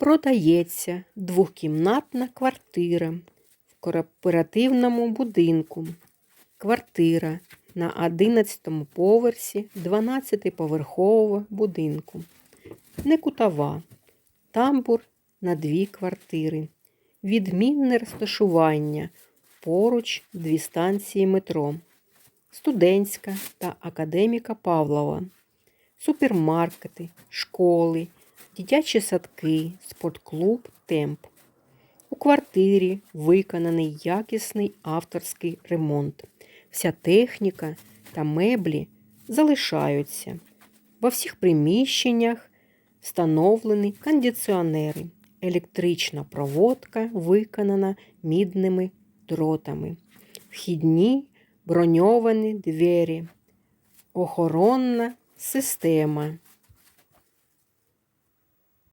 Продається двохкімнатна квартира в кооперативному будинку. Квартира на 11 поверсі 12-поверхового будинку. Не кутова. Тамбур на дві квартири. Відмінне розташування. Поруч дві станції метро. Студентська та академіка Павлова. Супермаркети, школи, дитячі садки, спортклуб Темп. У квартирі виконаний якісний авторський ремонт. Вся техніка та меблі залишаються. Во всіх приміщеннях встановлені кондиціонери. Електрична проводка виконана мідними дротами. Вхідні броньовані двері. Охоронна система.